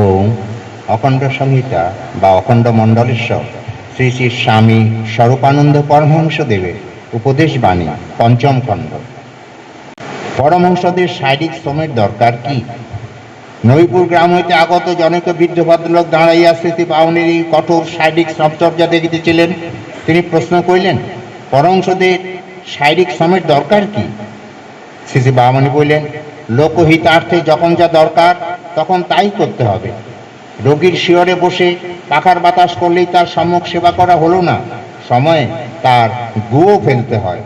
ওম অখণ্ড সংহিতা বা অখণ্ড মণ্ডলেশ্বর শ্রী শ্রী স্বামী স্বরূপানন্দ পরমহংস দেবের উপদেশ বাণী, পঞ্চম খণ্ড। পরমহংসদের শারীরিক শ্রমের দরকার কি? নবীপুর গ্রাম হইতে আগত জনক বৃদ্ধ ভদ্রলোক দাঁড়াইয়া স্মৃতি পাওনের এই কঠোর শারীরিক শ্রমচর্যা দেখিতেছিলেন। তিনি প্রশ্ন করিলেন, পরমহংসদের শারীরিক শ্রমের দরকার কি? শ্রী শ্রী বামনি বললেন, লোকহিতার্থে যখন যা দরকার তখন তাই করতে হবে। রোগীর শিয়রে বসে পাখার বাতাস করলেই তার সম্মুখ সেবা করা হলো না। সময়ে তার গুও ফেলতে হয়।